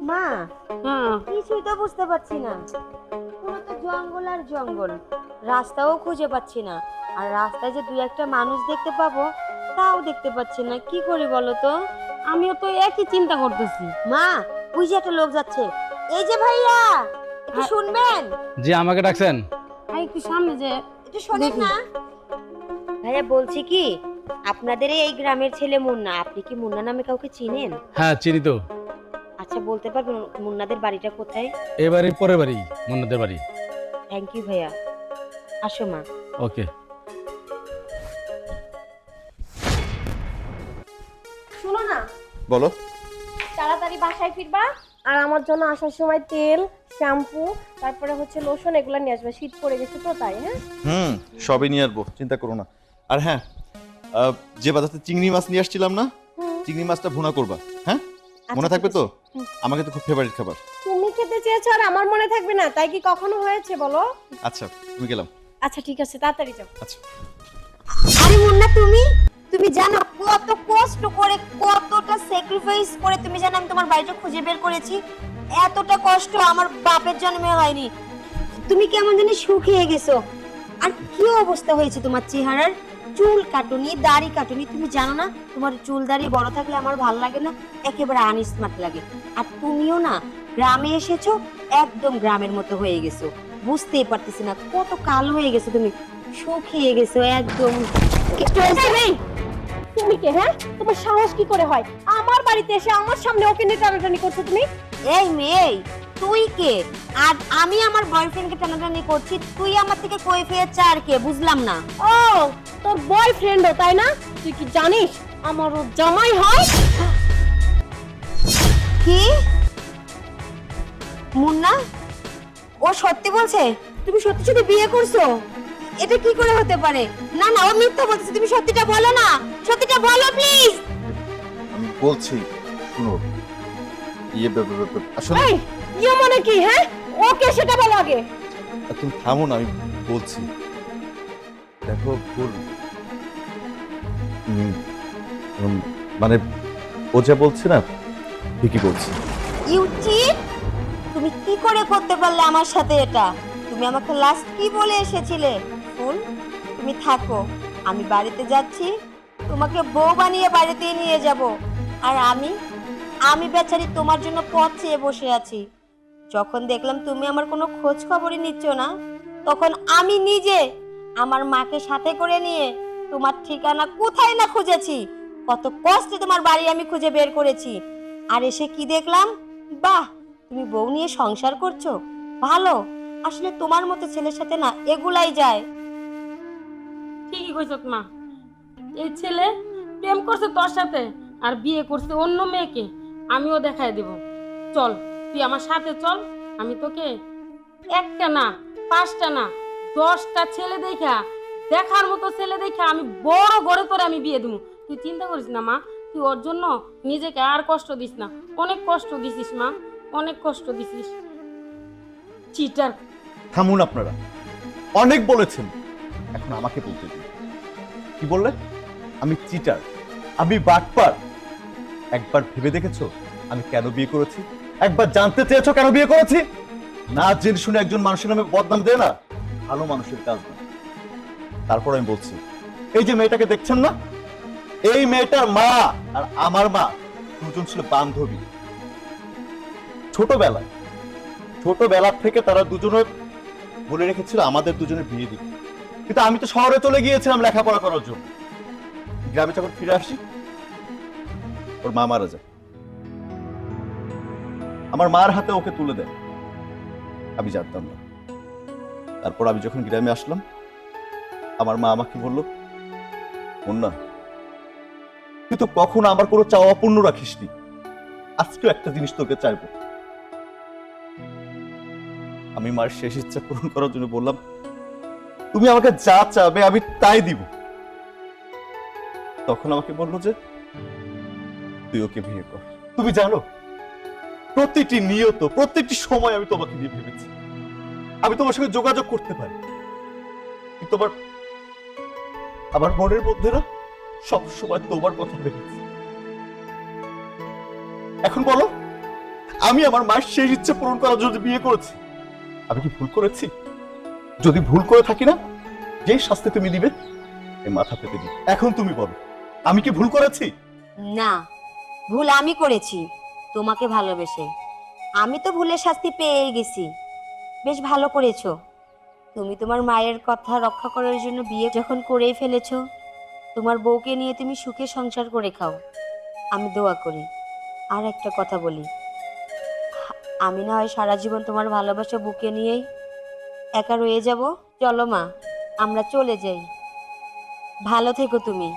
মা হ্যাঁ। কিছুই তো বুঝতে পারছি না। পুরো তো জঙ্গল আর জঙ্গল। রাস্তাও খুঁজে পাচ্ছি না। আর রাস্তায় যে দুই একটা মানুষ দেখতে পাবো তাও দেখতে পাচ্ছি না। কি করি বলো তো? আমিও তো একই চিন্তা করতেছি। মা ওই যে একটা লোক যাচ্ছে। এই যে ভাইয়া একটু হ্যাঁ। শুনবেন? জি আমাকে ডাকছেন। আর একটু সামনে যে একটু শোনেন না। ভাইয়া বলছি কি আপনাদের এই গ্রামের ছেলে মুন্না আপনি কি মুন্না নামে কাউকে চিনেন? হ্যাঁ চিনি তো। আচ্ছা বলতে পারবেন মুন্নাদের বাড়িটা কোথায়? এবারে পরের বাড়ি মন্নাদের বাড়ি। থ্যাংক ইউ ভাইয়া। আসো মা। ওকে শোনো না। বলো। তাড়াতাড়ি বাসায় ফিরবা আর আমার জন্য আসার সময় তেল শ্যাম্পু তারপরে হচ্ছে লোশন এগুলো নিয়ে আসবে। শীত পড়ে গেছে তো তাই হ্যাঁ? হুম সবই নিয়ে আসব চিন্তা করো না। আর হ্যাঁ আহ, যে বাজাতে চিংড়ি মাছ নিয়ে আসছিলাম না চিংড়ি মাছটা ভুনা করবা। মনে আচ্ছা, থাকবে তো? আমাকে তো খুব ফেভারিট খাবার। তুমি খেতে চেয়েছো আর আমার মনে থাকবে না তাই কি কখনো হয়েছে বলো? আচ্ছা তুমি গেলাম। আচ্ছা ঠিক আছে তাড়াতাড়ি যাও। আচ্ছা। আরে মুন্না তুমি? তুমি জানো কত কষ্ট করে কতটা স্যাক্রিফাইস করে তুমি জানো আমি তোমার বাড়িটা খুঁজে বের করেছি? এতটা কষ্ট আমার বাপের জন্মে হয়নি। তুমি কেমন জানি হয়ে গেছো। আর কি অবস্থা হয়েছে তোমার চেহারার? চুল কাটুনি দাড়ি কাটুনি তুমি জানো না তোমার চুল দাড়ি বড় থাকলে আমার ভালো লাগে না একেবারে আনস্মার্ট লাগে। আর তুমিও না গ্রামে এসেছ একদম গ্রামের মতো হয়ে গেছো। বুঝতেই পারতেছি না কত কালো হয়ে গেছো তুমি শুকিয়ে গেছো একদম। তুমি কে হ্যাঁ? তোমার সাহস কি করে হয়? আমার বাড়িতে এসে আমার সামনে ওকে নিয়ে টানাটানি করছ তুমি? এই মেয়ে তুই কে? আর আমি আমার বয়ফ্রেন্ডকে টানাটানি করছি তুই আমার থেকে কই ফেয়ে চার কে? বুঝলাম না। ও তোর বয়ফ্রেন্ডও তাই না? তুই কি জানিস আমার ও জামাই হয়? কি? মুন্না? ও সত্যি বলছে তুমি সত্যি সত্যি বিয়ে করছ? এটা কি করে হতে পারে? না না ও মিথ্যা বলছে তুমি সত্যিটা বলো না। সত্যিটা বলো প্লিজ আমি বলছি শুনো ইয়ে বে- বে- বে- বে- আসলে এই ইয়ে মানে কি হ্যাঁ? ওকে সেটা বলো আগে। তুমি থামো না আমি বলছি। দেখো উম, মানে ও যা বলছে না ঠিকই বলছে। ইউচি তুমি কি করে করতে পারলে আমার সাথে এটা? তুমি আমাকে লাস্ট কি বলে এসেছিলে? ফুল তুমি থাকো আমি বাড়িতে যাচ্ছি তোমাকে বউ বানিয়ে বাড়িতে নিয়ে যাব। আর আমি আমি বেচারি তোমার জন্য পথ চেয়ে বসে আছি। যখন দেখলাম তুমি আমার কোনো খোঁজ খবরই নিচ্ছ না তখন আমি নিজে আমার মাকে সাথে করে নিয়ে তোমার ঠিকানা কোথায় না খুঁজেছি? কত কষ্টে তোমার বাড়ি আমি খুঁজে বের করেছি। আর এসে কি দেখলাম? বাহ, তুমি বউ নিয়ে সংসার করছ? ভালো, আসলে তোমার মতো ছেলের সাথে না এগুলাই যায়। ঠিকই কইছ মা। এই ছেলে প্রেম করছে তোর সাথে আর বিয়ে করছে অন্য মেয়েকে, আমিও দেখায় দেব। চল, তুই আমার সাথে চল, আমি তোকে একটা না, পাঁচটা না দশটা ছেলে দেখা, দেখার মতো ছেলে দেখা আমি বড় গড়ে তোরে আমি বিয়ে দেবো তুই চিন্তা করিস না, মা। তুই ওর জন্য নিজেকে আর কষ্ট দিস না। অনেক কষ্ট দিছিস, মা। অনেক কষ্ট দিছিস। চিটার। থামুন আপনারা। অনেক বলেছেন। এখন আমাকে বলতে দিন। কি বললে আমি চিটার। আমি বাটপার। একবার ভেবে দেখেছ আমি কেন বিয়ে করেছি? একবার জানতে চেয়েছো কেন বিয়ে করেছি? না জেনে শুনে একজন মানুষের নামে বদনাম দেয় না? ভালো মানুষের কাজ না তারপর আমি বলছি, এই যে মেয়েটাকে দেখছেন না? এই মেয়েটার মা আর আমার মা দুজন ছিল বান্ধবী। ছোটবেলায়, ছোটবেলার থেকে তারা দুজনের বলে রেখেছিল আমাদের দুজনের বিয়ে দিবে কিন্তু আমি তো শহরে চলে গিয়েছিলাম লেখাপড়া করার জন্য। গ্রামে যখন ফিরে আসি, ওর মা মারা যায়। আমার মার হাতে ওকে তুলে দেয়। আমি জানতাম না। তারপর আমি যখন গ্রামে আসলাম, আমার মা আমাকে বলল না তুই তো কখনো আমার কোনো চাওয়া অপূর্ণ রাখিসনি। আজকেও একটা জিনিস তোকে চাইব। আমি মার শেষ ইচ্ছা পূরণ করার জন্য বললাম, তুমি আমাকে যা চাবে আমি তাই দিব। তখন আমাকে বলল যে, তুই ওকে বিয়ে কর। তুমি জানো, প্রতিটি নিয়ত প্রত্যেকটি সময় আমি তোমাকে নিয়ে ভেবেছি। আমি তোমার সঙ্গে যোগাযোগ করতে পারি। কিন্তু আমার আমার মনের মধ্যে না সব সময় তোমার কথা ভেবেছি এখন বলো, আমি আমার মায়ের শেষ ইচ্ছে পূরণ করার জন্য বিয়ে করেছি, আমি কি ভুল করেছি? যদি ভুল করে থাকি না, যে শাস্তি তুমি দিবে মাথা পেতে দিই এখন তুমি বলো, আমি কি ভুল করেছি? না, ভুল আমি করেছি, তোমাকে ভালোবেসে। আমি তো ভুলের শাস্তি পেয়ে গেছি। বেশ ভালো করেছ। তুমি তোমার মায়ের কথা রক্ষা করার জন্য বিয়ে যখন করেই ফেলেছো, তোমার বউকে নিয়ে তুমি সুখে সংসার করে খাও। আমি দোয়া করি। আর একটা কথা বলি। আমি না হয় সারা জীবন তোমার ভালোবাসা বুকে নিয়েই একা রয়ে যাব। চলো মা, আমরা চলে যাই। ভালো থেকো তুমি।